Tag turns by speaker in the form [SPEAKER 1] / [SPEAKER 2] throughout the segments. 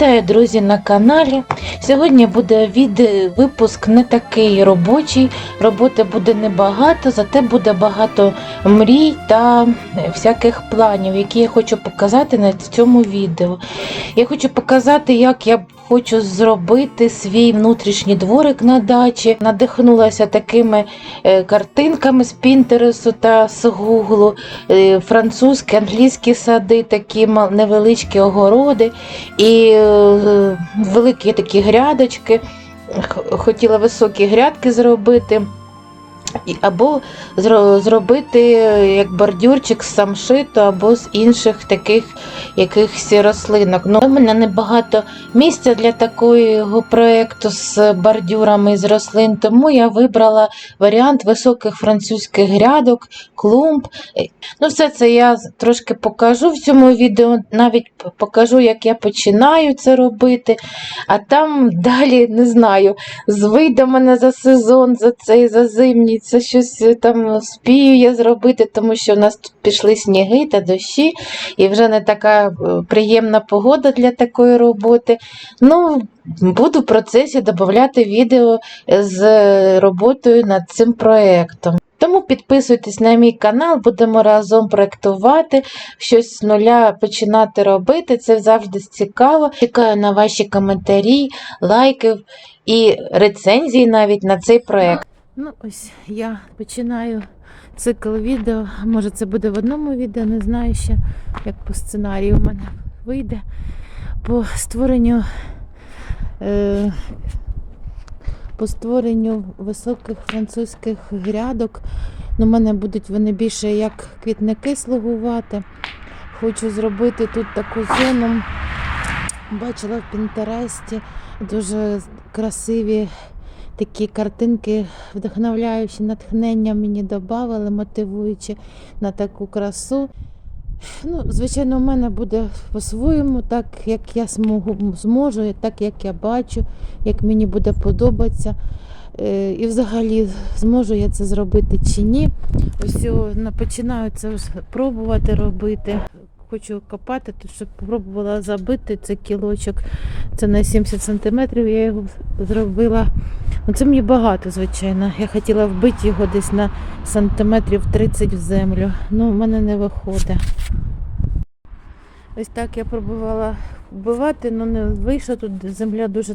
[SPEAKER 1] Вітаю, друзі, на каналі. Сьогодні буде випуск не такий робочий. Роботи буде небагато, зате буде багато мрій та всяких планів, які я хочу показати на цьому відео. Я хочу показати, як я хочу зробити свій внутрішній дворик на дачі. Надихнулася такими е, картинками з Пінтересу та з Гуглу, е, французькі, англійські сади, такі невеличкі огороди і е, великі такі грядочки. Хотіла високі грядки зробити. Або зробити як бордюрчик з самшиту, або з інших таких якихось рослинок. Ну, у мене небагато місця для такого проєкту з бордюрами з рослин, тому я вибрала варіант високих французьких грядок, клумб. Ну, все це я трошки покажу в цьому відео, навіть покажу, як я починаю це робити. А там далі не знаю, вийде мене за сезон, за цей за зимній, це щось е, там спію я зробити, тому що в нас тут пішли сніги та дощі, і вже не така е, приємна погода для такої роботи. Ну, буду в процесі додати відео з е, роботою над цим проєктом. Тому підписуйтесь на мій канал, будемо разом проєктувати, щось з нуля починати робити. Це завжди цікаво. Чекаю на ваші коментарі, лайки і рецензії навіть на цей проєкт.
[SPEAKER 2] Ну, ось я починаю цикл відео. Може, це буде в одному відео, не знаю ще, як по сценарію в мене вийде. По створенню, е, по створенню високих французьких грядок. Ну, у мене будуть вони більше як квітники слугувати. Хочу зробити тут таку зону. Бачила в Пінтересті дуже красиві такі картинки, вдохновляючі натхнення мені додавали, мотивуючи на таку красу. Ну, звичайно, у мене буде по-своєму, так як я змогу, зможу, так як я бачу, як мені буде подобатися. Е, І взагалі зможу я це зробити чи ні. Ось починаю це пробувати робити. Хочу копати, то щоб спробувала забити цей кілочок. Це на 70 сантиметрів я його зробила. Ну, Це мені багато, звичайно. Я хотіла вбити його десь на сантиметрів 30 в землю. Ну, в мене не виходить. Ось так я пробувала вбивати, але не вийшло. Тут земля дуже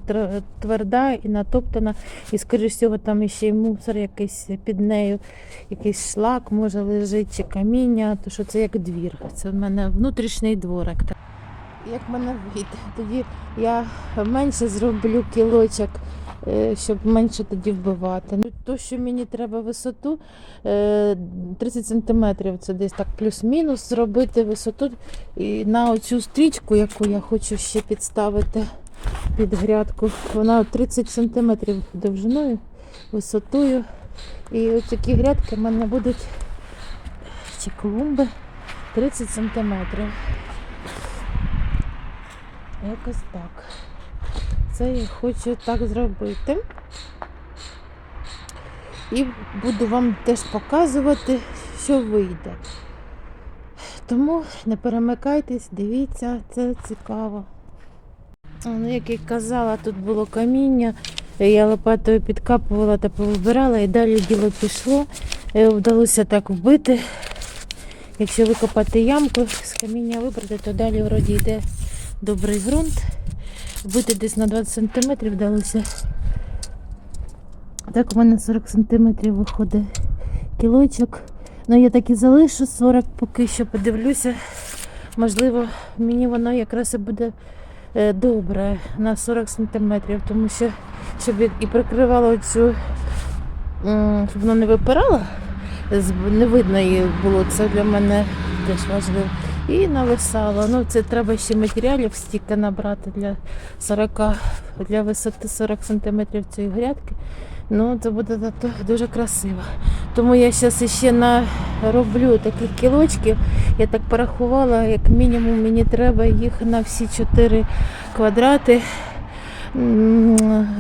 [SPEAKER 2] тверда і натоптана. І, скоріш всього, там ще й мусор якийсь під нею, якийсь шлак може лежить, чи каміння, то що це як двір. Це в мене внутрішній дворик. Як мене вийде, тоді я менше зроблю кілочок, е, щоб менше тоді вбивати. Ну, То, що мені треба висоту е, 30 сантиметрів, це десь так плюс-мінус зробити висоту і на оцю стрічку, яку я хочу ще підставити під грядку, вона 30 сантиметрів довжиною, висотою. І ось такі грядки в мене будуть чи клумби 30 сантиметрів. Якось так. Це я хочу так зробити. І буду вам теж показувати, що вийде. Тому не перемикайтесь, дивіться, це цікаво. Ну, як я казала, тут було каміння. Я лопатою підкапувала та повибирала і далі діло пішло. Е, Вдалося так вбити. Якщо викопати ямку, з каміння вибрати, то далі вроді йде добрий ґрунт. Вбити десь на 20 см вдалося. Так у мене 40 см виходить кілочок. Ну я так і залишу 40, поки що подивлюся. Можливо, мені воно якраз і буде е, добре на 40 см, тому що щоб і- прикривало цю, щоб воно не випирало, не видно її було. Це для мене теж важливо. І нависало. Ну, це треба ще матеріалів стільки набрати для 40, для висоти 40 см цієї грядки. Ну, це буде дуже красиво. Тому я зараз ще нароблю таких кілочків. Я так порахувала, як мінімум мені треба їх на всі 4 квадрати.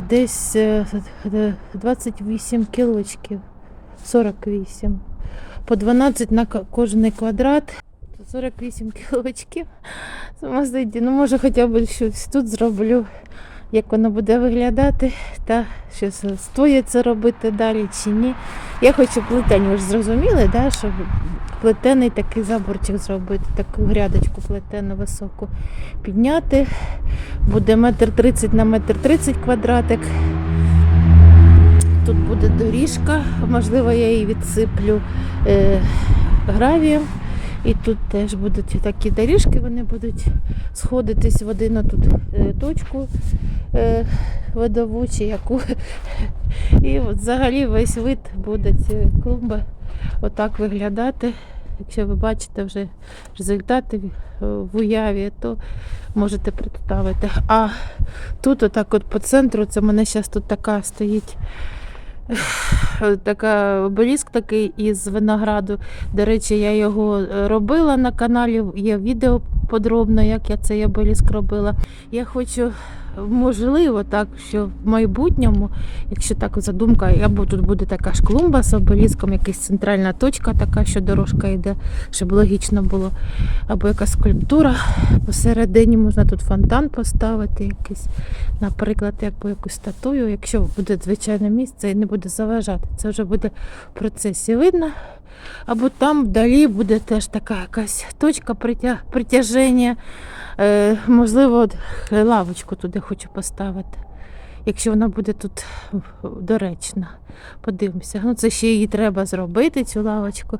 [SPEAKER 2] Десь е, 28 кілочків, 48. По 12 на ко- кожний квадрат. 48 кілочків. Самозайді. Ну, може, хоча б щось тут зроблю, як воно буде виглядати, та що стоїть це робити далі чи ні. Я хочу плетень, ви ж зрозуміли, да, щоб плетений такий заборчик зробити, таку грядочку плетену високу підняти. Буде метр тридцять на метр тридцять квадратик. Тут буде доріжка, можливо, я її відсиплю е, гравієм. І тут теж будуть такі доріжки, вони будуть сходитись в одну тут е, точку е, видову чи яку. І от взагалі весь вид буде цієї клумби отак виглядати. Якщо ви бачите вже результати в- уяві, то можете представити. А тут, отак, от по центру, це мене зараз тут така стоїть. Така обеліск такий із винограду. До речі, я його е, робила на каналі. Є відео подробно, як я цей обеліск робила. Я хочу, можливо, так, що в майбутньому, якщо так задумка, або тут буде така ж клумба з обеліском, якась центральна точка, така, що дорожка йде, щоб логічно було, або якась скульптура. Посередині можна тут фонтан поставити, якийсь, наприклад, якби якусь статую, якщо буде звичайне місце і не буде заважати. Це вже буде в процесі видно. Або там вдалі буде теж така якась точка притя... притяження. Е, можливо, от лавочку туди хочу поставити. Якщо вона буде тут доречна. Подивимося. Ну, це ще її треба зробити, цю лавочку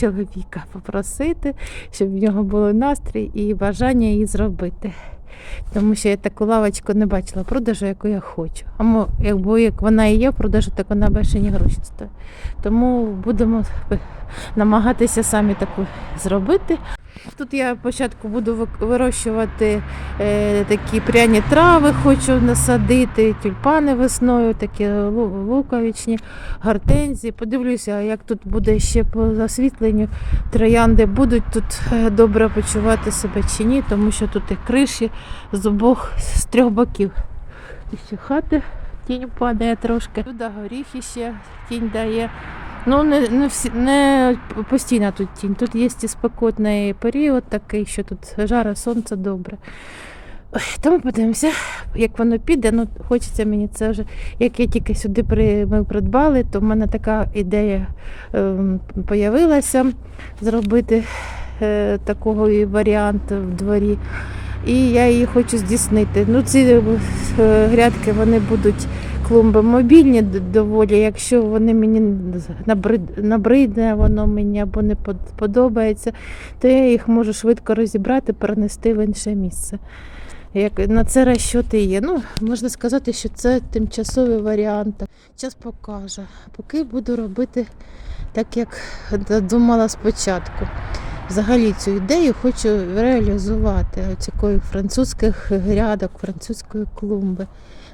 [SPEAKER 2] чоловіка попросити, щоб в нього було настрій і бажання її зробити. Тому що я таку лавочку не бачила продажу, яку я хочу. А якби як вона і є в продажу, так вона більше не гроші стоїть. Тому будемо намагатися самі таку зробити. Тут я спочатку буду вирощувати е, такі пряні трави, хочу насадити, тюльпани весною, такі лу- луковичні, гортензії. Подивлюся, як тут буде ще по засвітленню. Троянди будуть тут е, добре почувати себе чи ні, тому що тут і криші з обох з трьох боків. І ще хати тінь падає трошки. Туди горіхи ще тінь дає. Ну, не, не, всі, не постійна тут тінь. Тут є і спекотний період такий, що тут жара сонце добре. Ой, тому подивимося, як воно піде. Ну, хочеться мені це вже. Як я тільки сюди при, ми придбали, то в мене така ідея ем, появилася зробити е, такого варіант в дворі. І я її хочу здійснити. Ну, ці е, грядки вони будуть клумби мобільні доволі. Якщо вони мені набрид- набридне, воно мені або не подобається, то я їх можу швидко розібрати, перенести в інше місце. Як на це розчоти є. Ну, можна сказати, що це тимчасовий варіант. Час покаже. Поки буду робити так, як думала спочатку. Взагалі цю ідею хочу реалізувати ось французьких грядок, французької клумби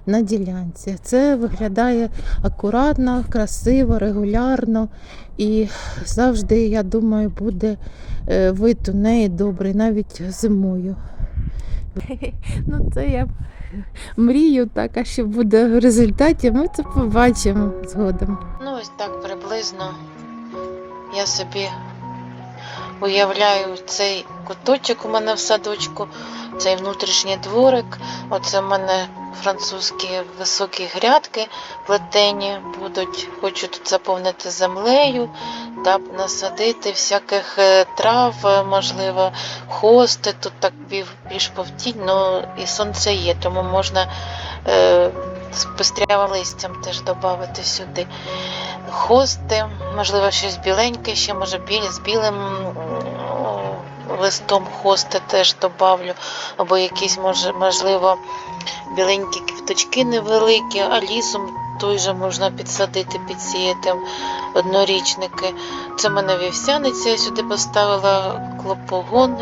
[SPEAKER 2] на ділянці. Це виглядає акуратно, красиво, регулярно і завжди, я думаю, буде е, вид у неї добрий, навіть зимою. Ну, це я мрію, так, а що буде в результаті, ми це побачимо згодом.
[SPEAKER 1] Ну, ось так приблизно я собі уявляю цей куточок у мене в садочку, цей внутрішній дворик. Оце в мене французькі високі грядки плетені будуть. Хочу тут заповнити землею та насадити всяких е, трав, е, можливо, хости. Тут так більш повтінь, ну і сонце є, тому можна е, з пестрявим листям теж додати сюди хости, можливо, щось біленьке, ще може білі з білим листом хости теж добавлю, або якісь, може, можливо, біленькі квіточки невеликі, а лісом той же можна підсадити, підсіяти однорічники. Це в мене вівсяниця, я сюди поставила клопогон,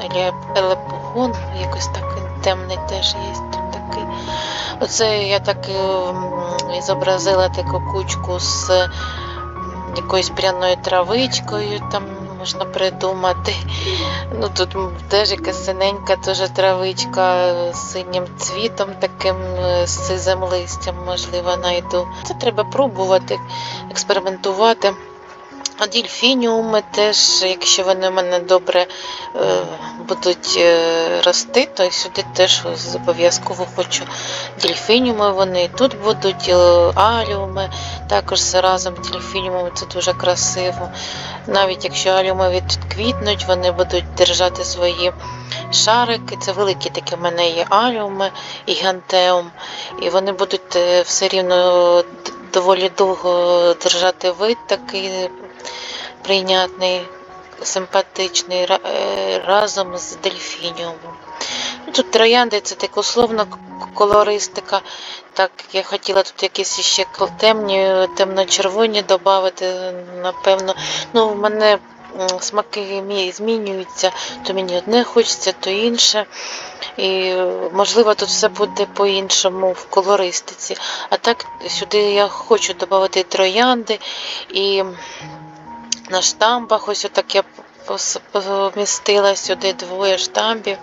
[SPEAKER 1] елепогон, якось так темний теж є тут такий. Оце я так ем, і зобразила таку кучку з якоюсь пряною травичкою, там можна придумати. Ну тут теж якась синенька теж травичка з синім цвітом, таким е, з сизим листям, можливо, знайду. Це треба пробувати, експериментувати. Дільфініуми теж, якщо вони в мене добре е, будуть е, рости, то й сюди теж обов'язково хочу дільфініуми. Вони і тут будуть е, аліуми, також разом дільфініуми, це дуже красиво. Навіть якщо аліуми відквітнуть, вони будуть держати свої шарики. Це великі такі в мене є аліуми і гантеум. І вони будуть все рівно доволі довго держати вид такий прийнятний, симпатичний е, разом з дельфініумом. Ну, Тут троянди це так условна колористика. Так, я хотіла тут якісь ще темні, темно-червоні додати, напевно. Ну, в мене смаки змінюються, то мені одне хочеться, то інше. І можливо тут все буде по-іншому в колористиці. А так сюди я хочу додати троянди і на штампах ось отак я помістила сюди двоє штампів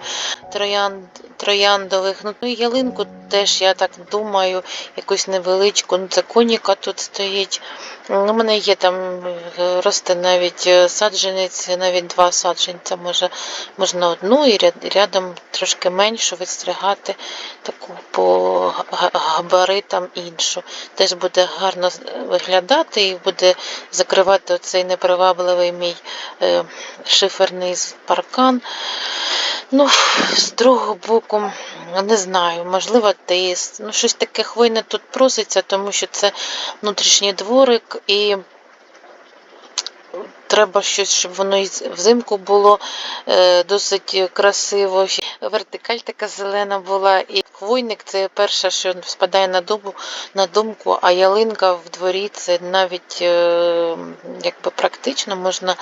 [SPEAKER 1] троянд, трояндових. Ну і ялинку теж я так думаю, якусь невеличку. Ну це коніка тут стоїть. У мене є там е, росте навіть е, саджанець, навіть два саджанця. Може, можна одну і ряд- рядом трошки меншу відстригати, таку по габаритам іншу. Теж буде гарно виглядати і буде закривати оцей непривабливий мій е, шиферний паркан. Ну, з другого боку, не знаю, можливо, тис. Ну, щось таке хвойне тут проситься, тому що це внутрішній дворик і. Треба щось, щоб воно і взимку було е, досить красиво. Вертикаль така зелена була, і хвойник це перше, що спадає на думку, на думку, а ялинка в дворі це навіть е, якби практично можна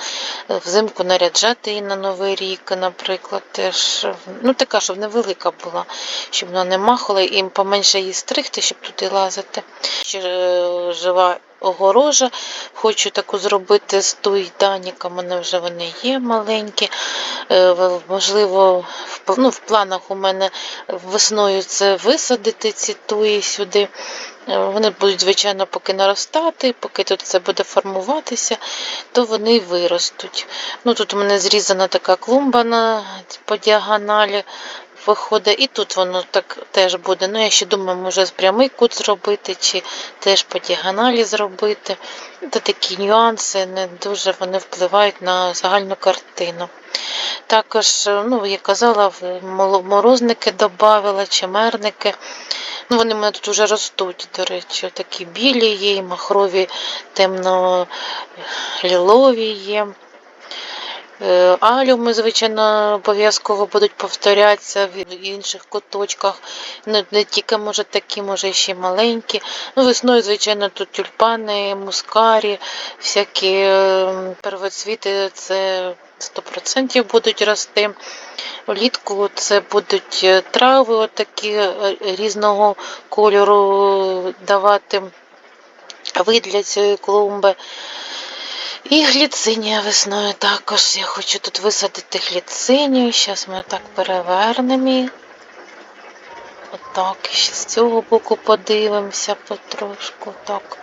[SPEAKER 1] взимку наряджати її на Новий рік, наприклад, теж ну така, щоб невелика була, щоб вона не махала і поменше її стригти, щоб туди лазити. Ще е, жива огорожа. Хочу таку зробити з туй Даніка, у мене вже вони є маленькі. Е, Можливо, в, ну, в планах у мене весною це висадити ці туї сюди. Е, Вони будуть, звичайно, поки наростати, поки тут це буде формуватися, то вони виростуть. Ну, тут у мене зрізана така клумба на, по діагоналі виходить, і тут воно так теж буде. Ну, я ще думаю, може прямий кут зробити, чи теж по діагоналі зробити. Це такі нюанси, не дуже вони впливають на загальну картину. Також, ну, я казала, морозники додавала, чимерники. Ну, вони в мене тут вже ростуть, до речі, такі білі є, махрові, темно-лілові є. Е, Алюми, звичайно, обов'язково будуть повторятися в інших куточках. Не, не тільки, може, такі, може, ще маленькі. Ну, весною, звичайно, тут тюльпани, мускарі, всякі е, первоцвіти, це 100% будуть рости. Влітку це будуть е, трави отакі різного кольору давати вид для цієї клумби. І гліцинія весною також. Я хочу тут висадити гліцинію. Зараз ми так перевернемо її. Отак, ще з цього боку подивимося потрошку. Так.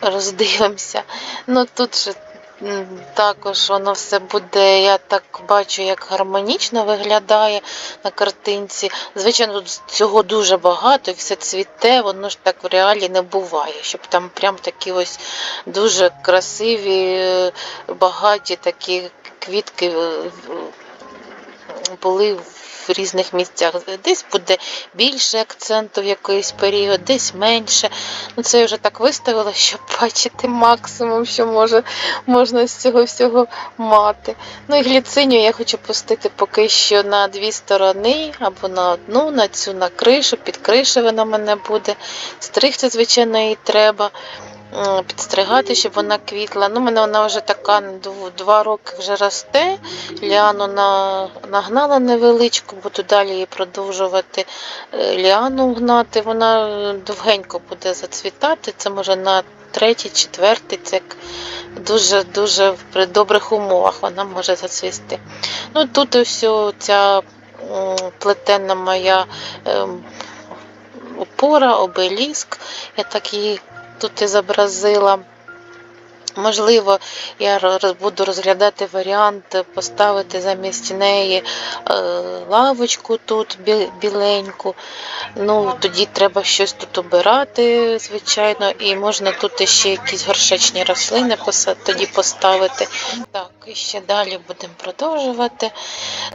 [SPEAKER 1] Роздивимося. Ну тут же також воно все буде, я так бачу, як гармонічно виглядає на картинці. Звичайно, тут цього дуже багато, і все цвіте, воно ж так в реалі не буває, щоб там прям такі ось дуже красиві, багаті такі квітки були в різних місцях. Десь буде більше акценту в якийсь період, десь менше. Ну, це я вже так виставила, щоб бачити максимум, що може, можна з цього всього мати. Ну і гліцинію я хочу пустити поки що на дві сторони, або на одну, на цю на кришу, під кришу вона мене буде. Стригти, звичайно, її треба. Підстригати, щоб вона квітла. Ну, мене вона вже така дв- два роки вже росте. Ліану на, нагнала невеличку, буду далі її продовжувати е, ліану гнати. Вона е, довгенько буде зацвітати. Це може на третій, четвертий, це дуже-дуже при добрих умовах вона може зацвісти. Ну тут ось ця плетена моя ем, опора, обеліск. Я так її тут ізобразила. зобразила. Можливо, я буду розглядати варіант поставити замість неї е, лавочку тут біленьку. Ну, тоді треба щось тут обирати, звичайно, і можна тут ще якісь горшечні рослини тоді поставити. Так, і ще далі будемо продовжувати.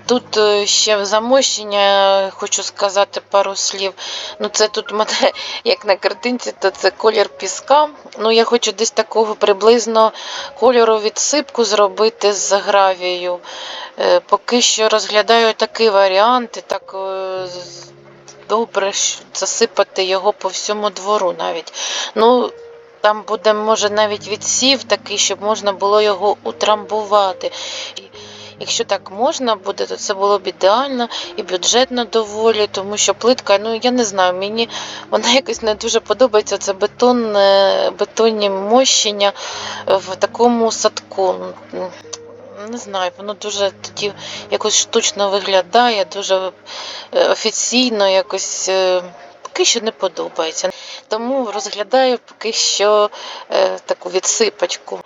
[SPEAKER 1] Тут е, ще замощення хочу сказати пару слів. Ну, це тут мене, як на картинці, то це колір піска. Ну, я хочу десь такого приблизно кольору відсипку зробити з гравією. Е, Поки що розглядаю такий варіант, так е, добре засипати його по всьому двору навіть. Ну, там буде, може, навіть відсів такий, щоб можна було його утрамбувати. Якщо так можна буде, то це було б ідеально і бюджетно доволі, тому що плитка, ну я не знаю, мені вона якось не дуже подобається. Це бетон, е, бетонні мощення в такому садку. Не знаю, воно дуже тоді якось штучно виглядає, дуже е, офіційно, якось е, поки що не подобається. Тому розглядаю поки що е, таку відсипочку.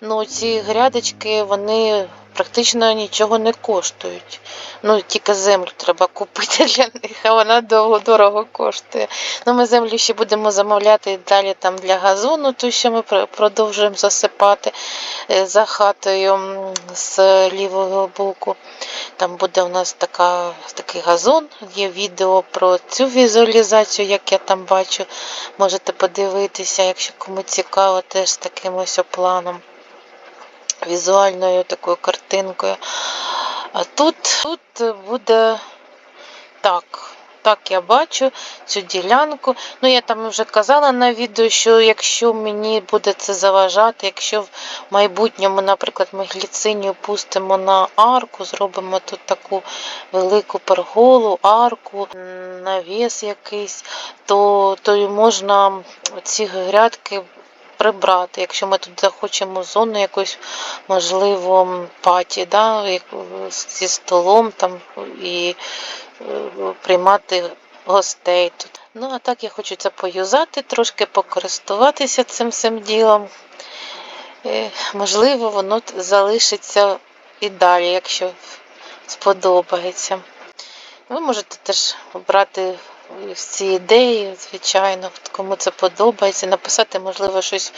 [SPEAKER 1] Ну, ці грядочки, вони практично нічого не коштують. Ну, тільки землю треба купити для них, а вона довго дорого коштує. Ну, ми землю ще будемо замовляти і далі там для газону, то що ми продовжуємо засипати е, за хатою з лівого боку. Там буде у нас така, такий газон, є відео про цю візуалізацію, як я там бачу. Можете подивитися, якщо кому цікаво, теж з таким ось планом візуальною такою картинкою. А тут, тут буде так. Так, я бачу цю ділянку. Ну, я там вже казала на відео, що якщо мені буде це заважати, якщо в майбутньому, наприклад, ми гліцинію пустимо на арку, зробимо тут таку велику перголу, арку, навіс якийсь, то, то можна ці грядки прибрати. Якщо ми тут захочемо зону якусь, можливо, паті, да, зі столом там і е, приймати гостей тут. Ну, а так я хочу це поюзати, трошки покористуватися цим всім ділом. Е, Можливо, воно залишиться і далі, якщо сподобається. Ви можете теж обрати ці ідеї, звичайно, кому це подобається, написати, можливо, щось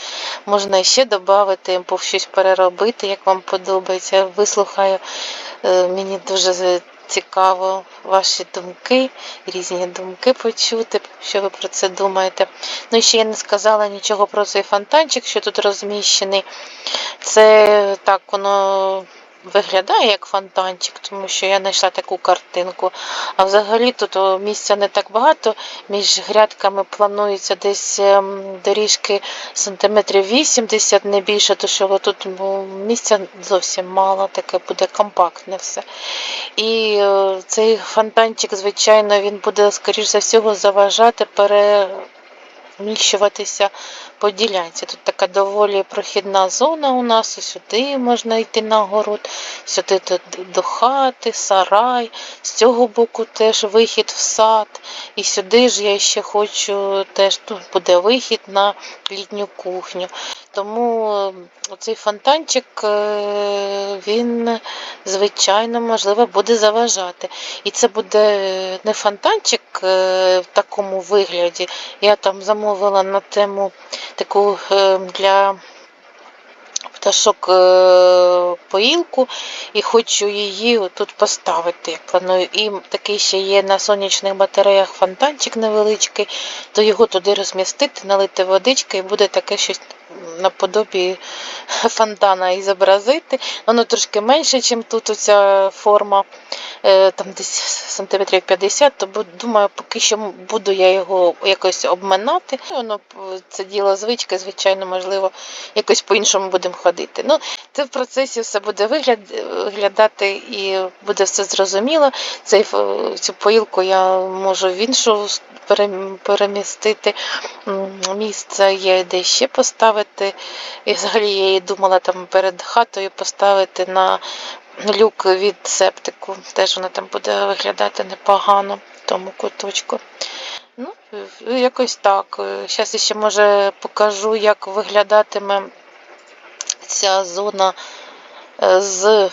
[SPEAKER 1] можна ще додати, щось переробити, як вам подобається. Я вислухаю, Е, мені дуже цікаво ваші думки, різні думки почути, що ви про це думаєте. Ну і ще я не сказала нічого про цей фонтанчик, що тут розміщений. Це так воно виглядає як фонтанчик, тому що я знайшла таку картинку. А взагалі тут місця не так багато. Між грядками планується десь ем, доріжки сантиметрів 80, не більше, то що тут місця зовсім мало, таке буде компактне все. І е, цей фонтанчик, звичайно, він буде, скоріш за всього, заважати переміщуватися по ділянці. Тут така доволі прохідна зона у нас, і сюди можна йти на город, сюди до, хати, сарай, з цього боку теж вихід в сад. І сюди ж я ще хочу, теж тут буде вихід на літню кухню. Тому е, цей фонтанчик, е, він, звичайно, можливо, буде заважати. І це буде не фонтанчик е, в такому вигляді. Я там замовила на тему таку е, для пташок е, поїлку і хочу її тут поставити. Планую. І такий ще є на сонячних батареях фонтанчик невеличкий, то його туди розмістити, налити водички і буде таке щось наподобі фонтана і зобразити. Воно трошки менше, ніж тут оця форма, е, там десь сантиметрів 50, то думаю, поки що буду я його якось обминати. Воно це діло звички, звичайно, можливо, якось по-іншому будемо ходити. Ну, це в процесі все буде вигляд, виглядати і буде все зрозуміло. Цей, цю поїлку я можу в іншу перемістити місце, є де ще поставити. І взагалі я її думала там перед хатою поставити на люк від септику. Теж вона там буде виглядати непогано в тому куточку. Ну, е, якось так. Зараз ще може покажу, як виглядатиме ця зона е, з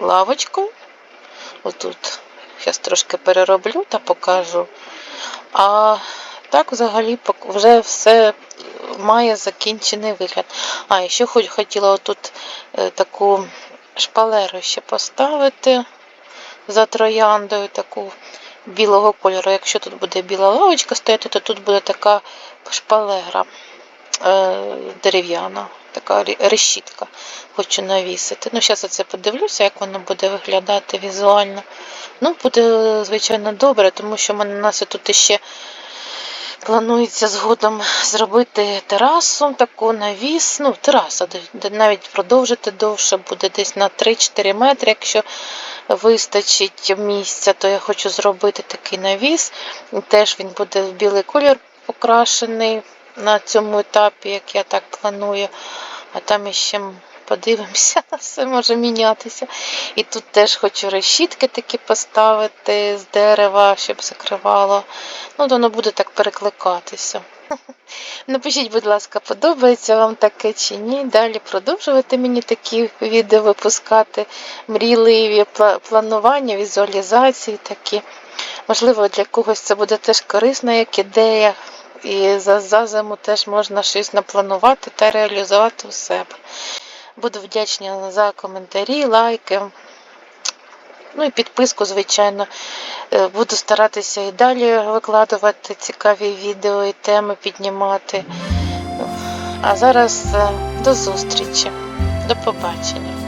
[SPEAKER 1] лавочкою. Отут. Зараз трошки перероблю та покажу. А так взагалі вже все має закінчений вигляд. А, і ще хоч хотіла отут е, таку шпалеру ще поставити за трояндою, таку білого кольору. Якщо тут буде біла лавочка стояти, то тут буде така шпалера е, дерев'яна, така решітка. Хочу навісити. Ну, зараз я це подивлюся, як воно буде виглядати візуально. Ну, буде, звичайно, добре, тому що в мене у нас тут іще планується згодом зробити терасу, таку навіс, ну, тераса, де, навіть продовжити довше, буде десь на 3-4 метри, якщо вистачить місця, то я хочу зробити такий навіс. Теж він буде в білий колір покрашений на цьому етапі, як я так планую. А там іще подивимося, все може мінятися. І тут теж хочу решітки такі поставити з дерева, щоб закривало. Ну, воно буде так перекликатися. Напишіть, будь ласка, подобається вам таке чи ні. Далі продовжувати мені такі відео випускати, мрійливі планування, візуалізації такі. Можливо, для когось це буде теж корисна як ідея. І за, за зиму теж можна щось напланувати та реалізувати у себе. Буду вдячна за коментарі, лайки. Ну і підписку, звичайно. Е, Буду старатися і далі викладувати цікаві відео і теми піднімати. А зараз е, до зустрічі. До побачення.